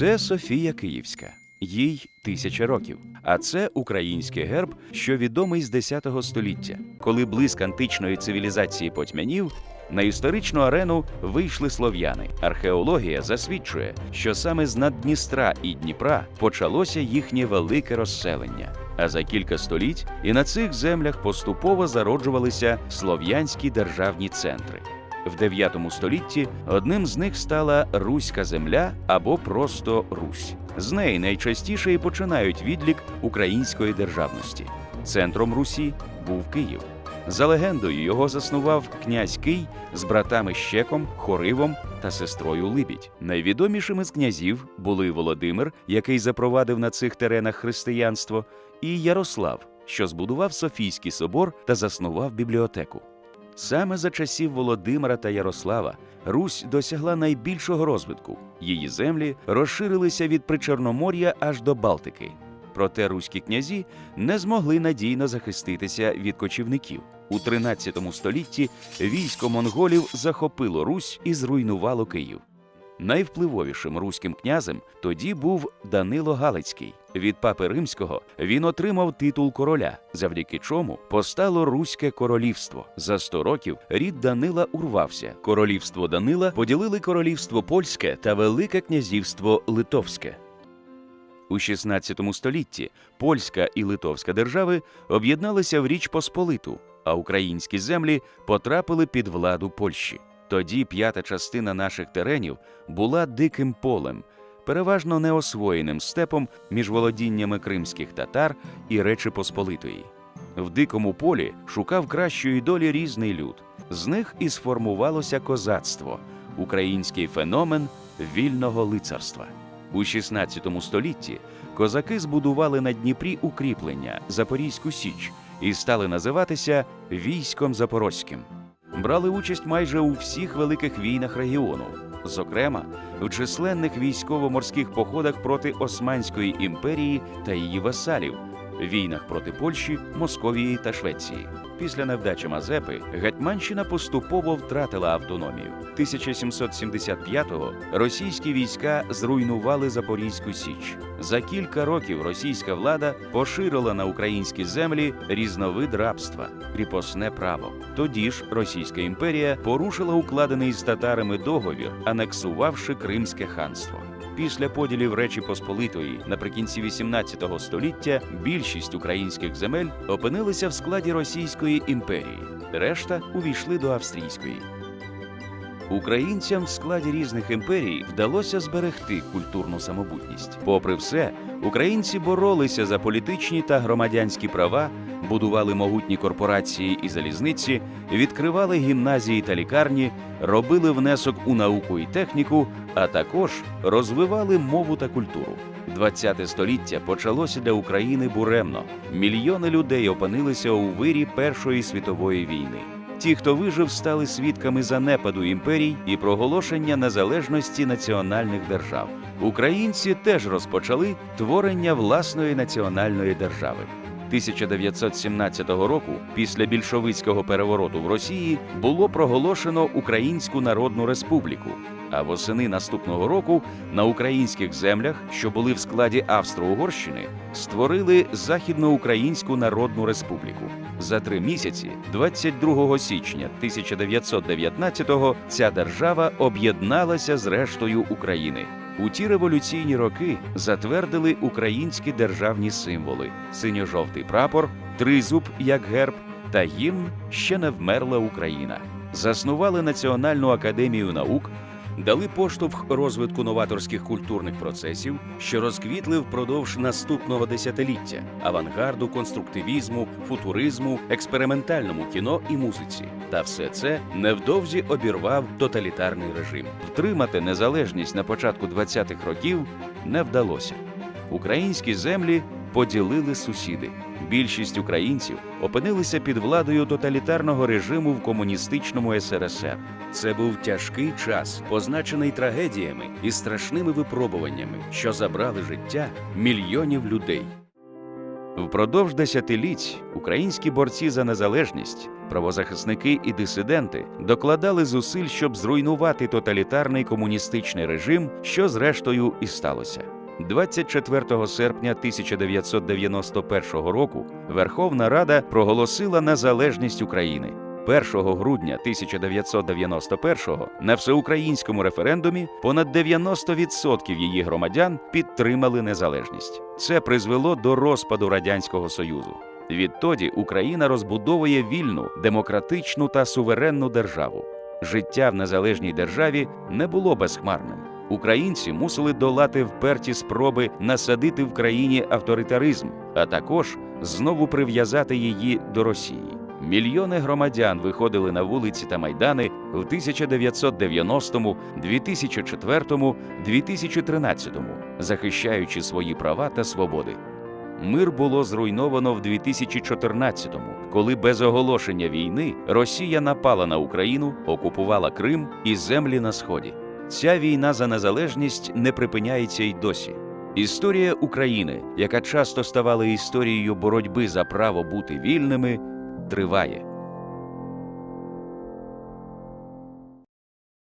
Це Софія Київська, їй тисяча років. А це український герб, що відомий з 10 століття, коли блиск античної цивілізації потьмянів. На історичну арену вийшли слов'яни. Археологія засвідчує, що саме з Наддністра і Дніпра почалося їхнє велике розселення. А за кілька століть і на цих землях поступово зароджувалися слов'янські державні центри. В 9 столітті одним з них стала Руська земля або просто Русь. З неї найчастіше і починають відлік української державності. Центром Русі був Київ. За легендою, його заснував князь Кий з братами Щеком, Хоривом та сестрою Либідь. Найвідомішими з князів були Володимир, який запровадив на цих теренах християнство, і Ярослав, що збудував Софійський собор та заснував бібліотеку. Саме за часів Володимира та Ярослава Русь досягла найбільшого розвитку. Її землі розширилися від Причорномор'я аж до Балтики. Проте руські князі не змогли надійно захиститися від кочівників. У 13 столітті військо монголів захопило Русь і зруйнувало Київ. Найвпливовішим руським князем тоді був Данило Галицький. Від папи римського він отримав титул короля, завдяки чому постало Руське королівство. За 100 років рід Данила урвався. Королівство Данила поділили королівство польське та Велике князівство Литовське. У 16 столітті польська і литовська держави об'єдналися в Річ Посполиту, а українські землі потрапили під владу Польщі. Тоді п'ята частина наших теренів була диким полем, переважно неосвоєним степом між володіннями кримських татар і Речі Посполитої. В дикому полі шукав кращої долі різний люд. З них і сформувалося козацтво, український феномен вільного лицарства. У 16 столітті козаки збудували на Дніпрі укріплення Запорізьку Січ і стали називатися військом Запорозьким. Брали участь майже у всіх великих війнах регіону, зокрема в численних військово-морських походах проти Османської імперії та її васалів, війнах проти Польщі, Московії та Швеції. Після невдачі Мазепи Гетьманщина поступово втратила автономію. 1775-го російські війська зруйнували Запорізьку Січ. За кілька років російська влада поширила на українські землі різновид рабства кріпосне право. Тоді ж Російська імперія порушила укладений з татарами договір, анексувавши Кримське ханство. Після поділів Речі Посполитої наприкінці 18 століття більшість українських земель опинилися в складі Російської імперії, решта увійшли до австрійської. Українцям в складі різних імперій вдалося зберегти культурну самобутність. Попри все, українці боролися за політичні та громадянські права, будували могутні корпорації і залізниці, відкривали гімназії та лікарні, робили внесок у науку і техніку, а також розвивали мову та культуру. 20 століття почалося для України буремно. Мільйони людей опинилися у вирі Першої світової війни. Ті, хто вижив, стали свідками занепаду імперій і проголошення незалежності національних держав. Українці теж розпочали творення власної національної держави. 1917 року, після більшовицького перевороту в Росії, було проголошено Українську Народну Республіку. А восени наступного року на українських землях, що були в складі Австро-Угорщини, створили Західноукраїнську Народну Республіку. За три місяці, 22 січня 1919-го, ця держава об'єдналася з рештою України. У ті революційні роки затвердили українські державні символи: синьо-жовтий прапор, тризуб як герб та гімн ще не вмерла Україна. Заснували Національну академію наук, дали поштовх розвитку новаторських культурних процесів, що розквітли впродовж наступного десятиліття авангарду, конструктивізму, футуризму, експериментальному кіно і музиці. Та все це невдовзі обірвав тоталітарний режим. Втримати незалежність на початку 20-х років не вдалося. Українські землі поділили сусіди. Більшість українців опинилися під владою тоталітарного режиму в комуністичному СРСР. Це був тяжкий час, позначений трагедіями і страшними випробуваннями, що забрали життя мільйонів людей. Впродовж десятиліть українські борці за незалежність правозахисники і дисиденти докладали зусиль, щоб зруйнувати тоталітарний комуністичний режим, що зрештою і сталося. 24 серпня 1991 року Верховна Рада проголосила незалежність України. 1 грудня 1991-го на всеукраїнському референдумі понад 90% її громадян підтримали незалежність. Це призвело до розпаду радянського союзу. Відтоді Україна розбудовує вільну, демократичну та суверенну державу. Життя в незалежній державі не було безхмарним. Українці мусили долати вперті спроби насадити в країні авторитаризм, а також знову прив'язати її до Росії. Мільйони громадян виходили на вулиці та майдани в 1990, 2004, 2013, захищаючи свої права та свободи. Мир було зруйновано в 2014-му, коли без оголошення війни Росія напала на Україну, окупувала Крим і землі на сході. Ця війна за незалежність не припиняється й досі. Історія України, яка часто ставала історією боротьби за право бути вільними, триває.